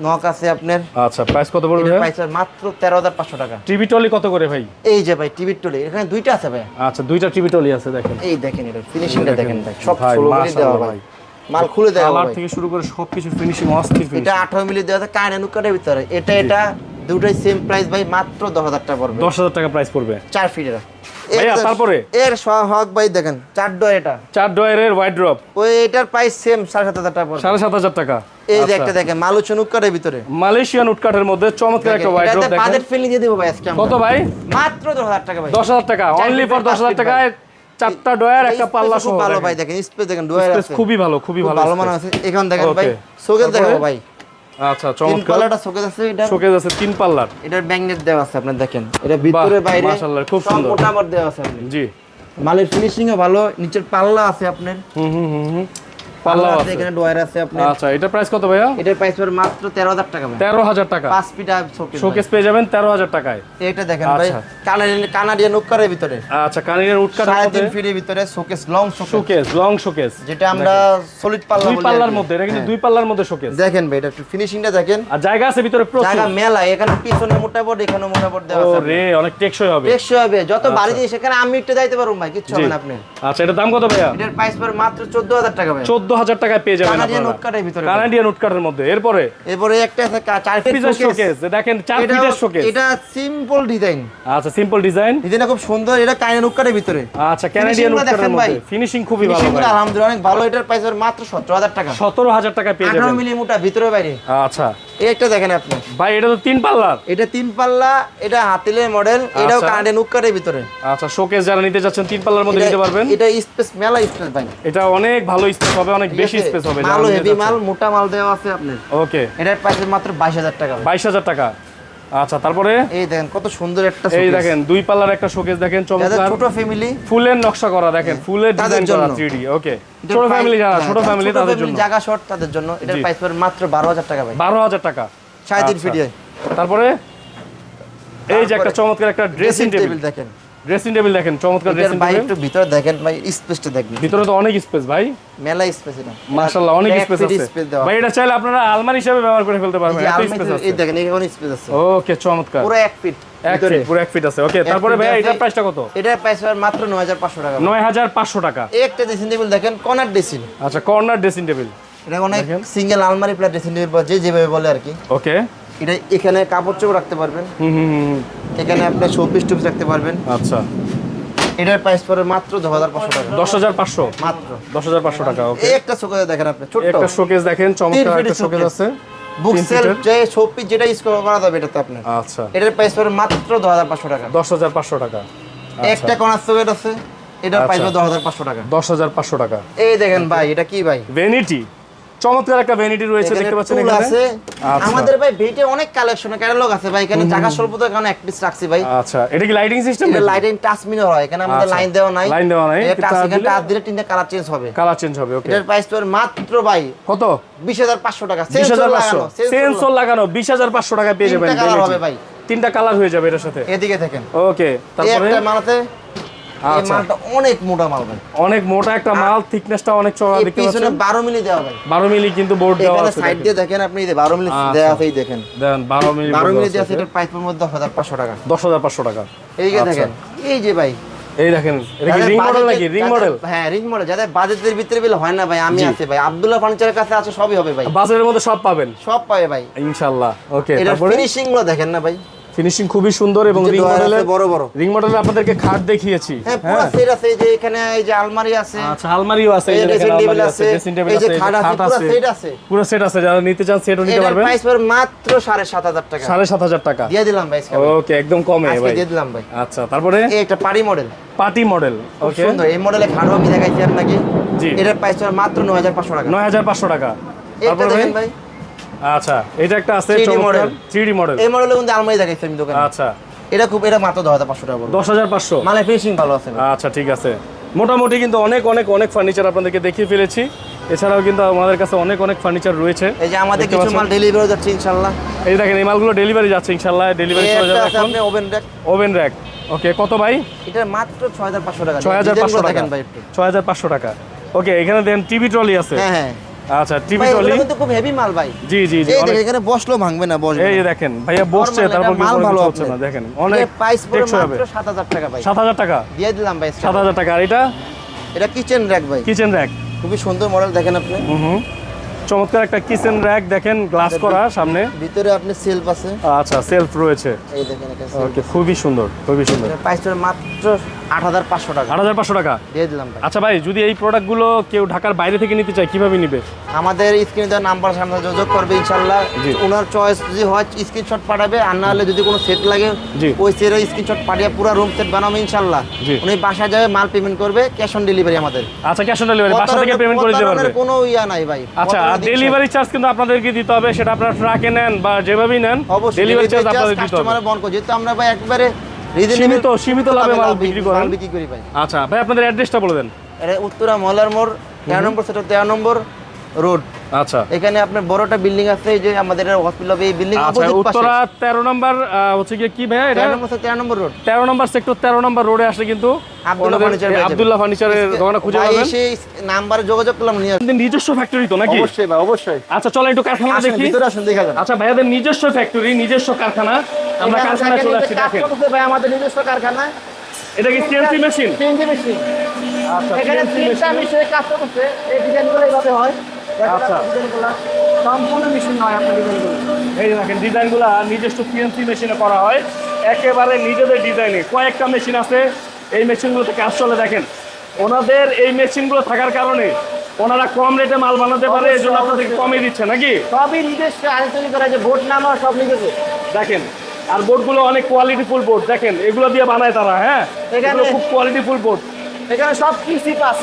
নক আছে আপনার।
আচ্ছা প্রাইস কত পড়বে
প্রাইস মাত্র 13500 টাকা।
টিভি টলি কত করে ভাই?
এই যে ভাই টিভির টলি এখানে দুইটা আছে ভাই।
আচ্ছা দুইটা টিভি টলি আছে দেখেন।
এই দেখেন এটা ফিনিশিংটা দেখেন। ভাই সব
ভাই,
16 মিলি দেওয়া
ভাই।
মাল খুলে দেওয়া
কালার থেকে শুরু করে সবকিছু ফিনিশিং অস্থির
এটা
ফিনিশিং
18 মিলি দেওয়া আছে কায়না নুকারের ভিতরে। এটা এটা দুটোই সেম প্রাইস ভাই মাত্র 10000 টাকা পড়বে।
দশ হাজার টাকা প্রাইস পড়বে।
4 ফিটের
ভাইয়া, তারপরে?
এর হক ভাই দেখেন চার ডয়ার এটা।
চার ডয়ারের ওয়াইড্রপ
ওই এটার প্রাইস সেম 7500 টাকা পড়বে।
সাড়ে সাত হাজার টাকা।
এই যে
আচ্ছা।
একটা দেখেন মালুচন উৎকারের ভিতরে।
মালয়েশিয়ান উটকাটের মধ্যে চমৎকার একটা ওয়াইড্রপ
এটাতে
দেখেন।
বাজেট ফিলিং দিয়ে দেবো ভাই আজকে
কত ভাই?
মাত্র 10000 টাকা ভাই।
দশ হাজার টাকা অনলি ফর
by
দশ
পাঁচ
হাজার
feet
টাকায় চারটা ডয়ার একটা পাল্লা
খুব
সহ
ভালো ভাই দেখেন স্পেস দেখেন ডয়ার আছে।
খুবই ভালো খুবই ভালো
ভালো। মানে আছে। এখন দেখেন ভাই. শোকেস দেখাবো ভাই।
আচ্ছা চমৎকার।
পাল্লাটা শোকেস আছে এটা
শোকেজ আছে তিন পাল্লার।
এটার ম্যাগনেট দেওয়া আছে আপনি দেখেন। এটা ভিতরে বাইরে
মাশাআল্লাহ, খুব সুন্দর।
আমার দেওয়া আছে আপনি।
জি।
মালের ফিনিশিং ও ভালো নিচের পাল্লা আছে আপনার।
হুম হুম হুম।
পাল্লা আছে
আছে।
এখানে ডয়ার আছে আপনার।
আচ্ছা এটা প্রাইস কত ভাইয়া?
এটার প্রাইস পড়বে মাত্র 13000 টাকা ভাই।
তেরো হাজার টাকা।
পাঁচ ফিট শোকেস
শোকেস পেয়ে যাবেন তেরো হাজার টাকায়।
এটা দেখেন ভাই
আচ্ছা।
কানাডিয়ান কানাডিয়ান উপকারের ভিতরে।
আচ্ছা কানিরের উটকাটের মধ্যে
তিন ফিটের ভিতরে showcase long showcase
showcase long showcase
যেটা আমরা সলিড পাল্লা
দুই পাল্লার মধ্যে এটা কিন্তু। দুই পাল্লার মধ্যে শোকেস
দেখেন ভাই এটা ফিনিশিংটা দেখেন।
আর জায়গা আছে ভিতরে প্রচুর।
জায়গা মেলা এখানে পিছনে মোটা বোর্ড এখানে মোটা বোর্ড দেওয়া আছে
রে অনেক টেকসই হবে।
টেকসই হবে যত বাড়ি দিয়ে সেখানে আমি একটু যাইতে পারব ভাই কিচ্ছু হবে না আপনি।
আচ্ছা এটা দাম কত ভাইয়া?
এটার প্রাইস পড়বে মাত্র 14000 টাকা ভাই।
চোদ্দ হাজার টাকায় পেয়ে যাবেন
কানাডিয়ান উটকাটের
কানাডিয়ান মধ্যে। এরপরে
এরপরে একটা আছে চার
পিসের
শোকেস
দেখেন চার
এটা
শোকেস
এটা সিম্পল ডিজাইন
আচ্ছা সিম্পল ডিজাইন
ডিজাইনটা খুব সুন্দর এটা কাইনের উটকাটের ভিতরে।
আচ্ছা কানাডিয়ান উটকাটের মধ্যে। ফিনিশিং খুবই ভালো ভাই।
আলহামদুলিল্লাহ অনেক ভালো। এটার প্রাইস মাত্র 17000 টাকা।
সতেরো হাজার টাকায় পেয়ে
18
যাবেন।
মিলি মোটা ভিতরে বাইরে
আচ্ছা।
একটা দেখেন আপনি।
ভাই এটা তো তিন পাল্লার।
এটা তিন পাল্লা এটা হাতিলের মডেল এটাও
আচ্ছা।
কানাডিয়ান উটকাটের ভিতরে।
আচ্ছা শোকেস যারা নিতে যাচ্ছেন তিন পাল্লার মধ্যে নিতে পারবেন।
এটা স্পেস মেলা স্পেস ভাই।
এটা অনেক ভালো স্পেস হবে। অনেক বেশি স্পেস হবে
মাল হেভি মাল মোটা মাল দেওয়া আছে আপনার।
ওকে
এটার প্রাইস মাত্র বাইশ হাজার টাকা ভাই।
বাইশ হাজার টাকা। আচ্ছা তারপরে?
এই দেখেন কত সুন্দর একটা
এই দেখেন দুই পাল্লার একটা শোকেস দেখেন চমৎকার।
ছোট ফ্যামিলি
ফুলের নকশা করা দেখেন ফুলের
তাদের
ডিজাইন করা
জন্য।
3D ওকে ছোট ফ্যামিলি যারা ছোট ফ্যামিলি তাদের জন্য।
জায়গা শর্ট তাদের জন্য। এটার প্রাইস পড়বে মাত্র বারো হাজার টাকা ভাই।
বারো হাজার টাকা।
সাড়ে তিন
আচ্ছা। তারপরে? এই যে একটা চমৎকার একটা ড্রেসিং টেবিল
দেখেন।
ড্রেসিং টেবিল দেখেন চমৎকার ড্রেসিং
ভাই একটু ভিতরে দেখেন ভাই স্পেসটা দেখেন
ভিতরে তো অনেক স্পেস ভাই।
মেলা স্পেস এটা।
মাশাআল্লাহ অনেক স্পেস আছে। ভাই এটা চাইলে আপনারা আলমারি হিসেবে ব্যবহার করে ফেলতে পারবেন এত স্পেস আছে।
এই দেখেন এখানে স্পেস আছে।
ওকে চমৎকার।
পুরো এক ফিট ভিতরে।
পুরো এক ফিট আছে। ওকে তারপরে ভাই। এটার প্রাইসটা কত?
এটার প্রাইস মাত্র নয় হাজার পাঁচশো টাকা।
নয় হাজার পাঁচশো টাকা।
একটা ড্রেসিং টেবিল দেখেন কর্নার ড্রেসিং
আচ্ছা কর্নার ড্রেসিং টেবিল
এটা অনেক সিঙ্গেল আলমারি প্লাস ড্রেসিং টেবিল যে যেভাবে বলে আর কি।
ওকে।
এটা এখানে কাপড় চোপড় রাখতে পারবেন।
হুম, হুম।
এখানে আপনি শোপিস টুপিস রাখতে পারবেন।
আচ্ছা।
এটার প্রাইস পড়বে মাত্র দশ হাজার পাঁচশো টাকা।
দশ হাজার পাঁচশো?
মাত্র।
দশ হাজার পাঁচশো টাকা ওকে
এই একটা শোকেস দেখেন আপনি ছোট্ট।
একটা শোকেস দেখেন চমৎকার একটা শোকেস আছে।
বুক। যে শোপিস যেটা ইউজ করা যাবে এটাতে আপনার।
আচ্ছা।
এটার প্রাইস পড়বে মাত্র দশ হাজার পাঁচশো টাকা।
দশ হাজার পাঁচশো টাকা।
একটা কর্নার শোকেস আছে এটার প্রাইস
আচ্ছা।
হাজার পাঁচশো টাকা।
দশ হাজার পাঁচশো টাকা।
এই দেখেন ভাই এটা কি ভাই?
ভ্যানিটি চমৎকার একটা ভ্যানিটি রয়েছে দেখতে পাচ্ছেন এখানে?
আছে।
আচ্ছা।
আমাদের ভাই বেটে অনেক কালেকশন ক্যাটালগ আছে ভাই এখানে জায়গা স্বল্পতার কারণে এক পিস রাখছি ভাই।
আচ্ছা এটা কি লাইটিং সিস্টেম
এটা লাইটিং টাচ মিনার হয় এখানে আমাদের
আচ্ছা।
লাইন দেওয়া নাই।
লাইন দেওয়া নাই,
এটা টাচ
টাচ
এখানে টাচ দিলে তিনটা কালার চেঞ্জ হবে।
কালার চেঞ্জ হবে ওকে
এটার প্রাইস তোর মাত্র ভাই
কত?
বিশ হাজার পাঁচশো টাকা।
পাঁচশো।
লাগানো,
সেন্সর লাগানো। বিশ হাজার পাঁচশো টাকা পেয়ে যাবেন
তিনটা
Vanity।
হবে ভাই।
তিনটা কালার হয়ে যাবে এটার সাথে।
এদিকে দেখেন।
ওকে তারপরে?
একটা মালাতে এই। মালটা অনেক মোটা মাল ভাই।
অনেক মোটা একটা মাল থিকনেসটা অনেক চওড়া দেখতে পাচ্ছেন?
বারো মিলি দেওয়া ভাই।
বারো মিলি কিন্তু বোর্ড দেওয়া
এখানে সাইড দিয়ে দেখেন আপনি এই মিলি
আচ্ছা।
দেওয়া আছে এই দেখেন।
মিলি
মিলি
দেওয়া
আছে। প্রাইস পড়বে টাকা।
টাকা।
এই যে ভাই।
এই দেখেন এটা কি
যাদের
রিং মডেল নাকি? রিং মডেল
হ্যাঁ রিং মডেল যাদের বাজেটের ভিতরে বিল হয় না ভাই আমি আছি ভাই। আব্দুল্লাহ ফার্নিচারের কাছে আছে সবই হবে ভাই।
বাজারের মধ্যে সব পাবেন।
সব পাবে ভাই।
ইনশাআল্লাহ ওকে তারপরে?
ফিনিশিংগুলো দেখেন না ভাই।
ফিনিশিং খুবই সুন্দর এবং রিং মডেলের
বড় বড়।
রিং মডেলের আপনাদেরকে খাট দেখিয়েছি।
হ্যাঁ পুরো সেট আছে এই যে এখানে এই যে আলমারি আছে।
আচ্ছা আলমারিও আছে
এই
যে
টেবিল আছে এই যে খাট আছে পুরো সেট আছে।
পুরো সেট আছে যারা নিতে চান সেটও নিতে পারবেন।
প্রাইস পড়বে মাত্র সাড়ে সাত হাজার টাকা।
সাড়ে সাত হাজার টাকা।
দিয়ে দিলাম ভাই
ওকে একদম কমে
আজকে
ভাই।
দিয়ে দিলাম ভাই।
আচ্ছা তারপরে?
এই একটা পারি মডেল
পার্টি মডেল ওকে।
সুন্দর এই মডেলে খাটও আমি দেখাইছি আপনাকে।
জি।
এটার প্রাইস মাত্র নয় হাজার পাঁচশো টাকা।
নয় হাজার পাঁচশো টাকা।
এটা
তারপরে
দেখেন ভাই।
আচ্ছা এটা একটা আছে
3D
model.
model।
Three model.
এই মধ্যে আলমারি দেখাইছি আমি দোকানে।
আচ্ছা।
এটা খুব এটা মাত্র দশ হাজার পাঁচশো টাকা পড়বে
দশ হাজার পাঁচশো?
মানে ফিনিশিং ভালো আছে।
আচ্ছা ঠিক আছে। মোটামুটি কিন্তু অনেক অনেক অনেক ফার্নিচার আপনাদেরকে দেখিয়ে ফেলেছি। এছাড়াও কিন্তু আমাদের কাছে অনেক অনেক ফার্নিচার রয়েছে।
এই যে আমাদের কিছু মাল ডেলিভারি যাচ্ছে ইনশাল্লাহ।
এই দেখেন এই মালগুলো ডেলিভারি যাচ্ছে ইনশাল্লাহ। ডেলিভারি চলে যাবে এখন।
আপনি oven rack
oven rack okay কত ভাই?
এটা মাত্র ছয় হাজার পাঁচশো টাকা।
ছয় হাজার পাঁচশো
ডিজাইনগুলো
টাকা।
দেখেন ভাই একটু।
ছয় হাজার পাঁচশো টাকা। ওকে এখানে দেখেন টিভি ট্রলি আছে।
হ্যাঁ হ্যাঁ।
আচ্ছা টিভি
কিন্তু খুব হেভি মাল ভাই।
জি জি জি
এই দেখেন এখানে বসল ভাঙবে না বসবে
এই দেখেন ভাইয়া বসছে তারপর
মাল ভালো
হচ্ছে না দেখেন অনেক
প্রাইস
পড়ে
মাত্র সাত হাজার টাকা ভাই।
সাত হাজার টাকা?
দিয়ে দিলাম ভাই
সাত হাজার টাকা আর এটা?
এটা কিচেন র্যাক ভাই।
কিচেন র্যাক
খুবই সুন্দর মডেল দেখেন আপনি।
হুম হুম। চমৎকার একটা কিচেন র্যাক দেখেন গ্লাস করা সামনে।
ভিতরে আপনি সেলফ আছে।
আচ্ছা সেলফ রয়েছে।
এই দেখেন এটা
ওকে খুবই সুন্দর খুবই সুন্দর।
প্রাইস পড়বে মাত্র আট হাজার পাঁচশো টাকা।
আট হাজার পাঁচশো টাকা?
দিয়ে দিলাম ভাই।
আচ্ছা ভাই যদি এই প্রোডাক্টগুলো কেউ ঢাকার বাইরে থেকে নিতে চায় কীভাবে নিবে?
আমাদের স্ক্রিনে দেওয়া নাম্বার সামনে যোগাযোগ করবে ইনশাল্লাহ
জি।
ওনার চয়েস যদি হয় স্ক্রিনশট পাঠাবে আর না হলে যদি কোনো সেট লাগে। ওই সেটের স্ক্রিনশট পাঠিয়ে পুরো রুম সেট বানাবো ইনশাল্লাহ
জি।
উনি বাসায় যাবে মাল পেমেন্ট করবে ক্যাশ অন ডেলিভারি আমাদের।
আচ্ছা ক্যাশ অন ডেলিভারি বাসা থেকে পেমেন্ট করে দিতে পারবে।
কোনো ইয়া নাই ভাই।
আচ্ছা। ডেলিভারি চার্জ কিন্তু আপনাদেরকে দিতে হবে সেটা আপনারা ট্রাকে নেন বা যেভাবেই নেন ডেলিভারি চার্জ আপনাদের দিতে হবে।
বন করে যেহেতু আমরা ভাই একবারে
সীমিত সীমিত লাভে মাল বিক্রি করেন।
বিক্রি করি ভাই।
আচ্ছা ভাই আপনাদের অ্যাড্রেসটা বলে দেন।
এটা উত্তরা মহলার মোড় তেরো নম্বর সেটা তেরো নম্বর রোড
আচ্ছা।
এখানে আপনার বড়টা বিল্ডিং আছে যে আমাদের হসপিটাল হবে এই বিল্ডিং
আচ্ছা
অপোজিট পাশে
উত্তরা তেরো নম্বর হচ্ছে গিয়ে কি ভাই এটা?
তেরো নম্বর রোড
তেরো নম্বর সেক্টর তেরো নম্বর রোডে আসলে কিন্তু
আব্দুল্লাহ
ফার্নিচারের দোকানে খুঁজে পাবেন।
নাম্বারে যোগাযোগ করলাম নিয়ে আসুন।
নিজস্ব ফ্যাক্টরি তো নাকি?
অবশ্যই ভাই অবশ্যই।
আচ্ছা চলো একটু কারখানা দেখি।
ভিতরে আসুন দেখা যান।
আচ্ছা ভাইয়াদের নিজস্ব ফ্যাক্টরি নিজস্ব কারখানা। আমরা
দেখেন,
চলে আসছি দেখেন।
ভাই আমাদের নিজস্ব কারখানা।
এটা কি সিএনসি মেশিন
সিএনজি মেশিন
আচ্ছা
এখানে তিনটা মেশিনে কাজ করতেছে এই ডিজাইনগুলো এইভাবে হয়। দেখেন
আচ্ছা।
সম্পূর্ণ মেশিন নয় আপনার ডিজাইনগুলো
এই যে দেখেন ডিজাইনগুলো নিজস্ব সিএনসি মেশিনে করা হয়। একেবারে নিজেদের ডিজাইনে কয়েকটা মেশিন আছে। এই মেশিনগুলোতে কাজ চলে দেখেন ওনাদের এই মেশিনগুলো থাকার কারণে ওনারা কম রেটে মাল বানাতে পারে এই জন্য আপনাদেরকে কমে দিচ্ছে নাকি?
সবই নিজস্ব তৈরি করা যে বোর্ড নামা সব নিজেছে
দেখেন আর বোর্ডগুলো অনেক কোয়ালিটিফুল বোর্ড দেখেন এগুলো দিয়ে বানায় তারা হ্যাঁ? এগুলো খুব কোয়ালিটিফুল বোর্ড
এখানে সব QC pass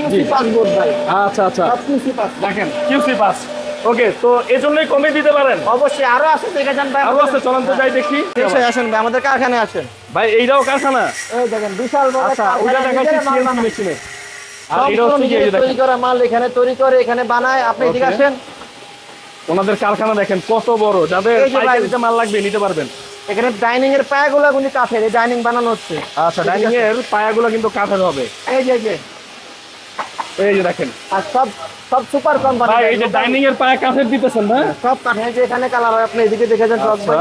QC pass board ভাই।
আচ্ছা আচ্ছা।
কিউসি পাস
দেখেন কিউসি পাস ওকে তো এজন্যই কমে দিতে পারেন।
অবশ্যই আরও আছে দেখে যান ভাই।
আরও আছে চলন্ত যাই দেখি।
এসে আসেন ভাই আমাদের কারখানায় আসেন।
ভাই এইটাও কারখানা?
এই দেখেন বিশাল বড়
আচ্ছা ওটা দেখাচ্ছি সিএনসি মেশিনে আর এটা হচ্ছে কি এই যে
নিজেরা তৈরি করা মাল এখানে তৈরি করে এখানে বানায়। আপনি এদিকে
Okay.
আসেন
ওনাদের কারখানা দেখেন কত বড়। যাদের
এই যে ভাই-
পাইকারিতে মাল লাগবে নিতে পারবেন।
এখানে ডাইনিং এর পায়াগুলো কিন্তু কাঠের এই ডাইনিং বানানো হচ্ছে।
আচ্ছা ডাইনিং এর পায়াগুলো কিন্তু কাঠের হবে।
এই যে। এই যে
দেখেন।
আর সব সব সুপার কোম্পানি
ভাই এই যে ডাইনিং এর পায়া কাঠের দিতেছেন না?
সব কাঠের যে এখানে কালার হয় আপনি এদিকে দেখে যান সব
আচ্ছা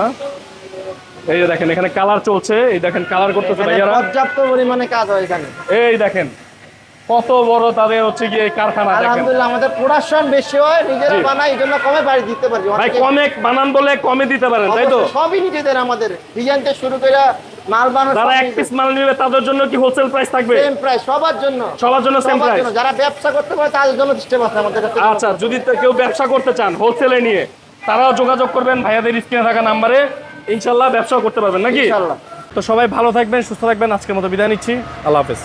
এই যে দেখেন এখানে কালার চলছে। এই দেখেন কালার করতেছে ভাইয়ারা।
পর্যাপ্ত পরিমাণে কাজ হয় এখানে।
এই দেখেন। কত বড় তাদের হচ্ছে গিয়ে কারখানা
আলহামদুলিল্লাহ আমাদের প্রোডাকশন বেশি হয় নিজেরা বানাই এই জন্য কমে বাড়ি দিতে পারি।
ভাই কমে বানান বলে কমে দিতে পারেন তাই তো?
সবই নিজেদের আমাদের। ডিজাইন থেকে শুরু করে মাল বানানো
যারা এক পিস মাল নিবে তাদের জন্য কি হোলসেল প্রাইস থাকবে?
সেম প্রাইস সবার জন্য।
সবার জন্য সেম প্রাইস
যারা ব্যবসা করতে পারে তাদের জন্য সিস্টেম আছে আমাদের কাছে।
আচ্ছা যদি কেউ ব্যবসা করতে চান হোলসেলে নিয়ে তারাও যোগাযোগ করবেন ভাইয়াদের স্ক্রিনে থাকা নাম্বারে। ইনশাল্লাহ ব্যবসাও করতে পারবেন নাকি?
ইনশাআল্লাহ।
তো সবাই ভালো থাকবেন সুস্থ থাকবেন আজকের মতো বিদায় নিচ্ছি। আল্লাহ হাফেজ।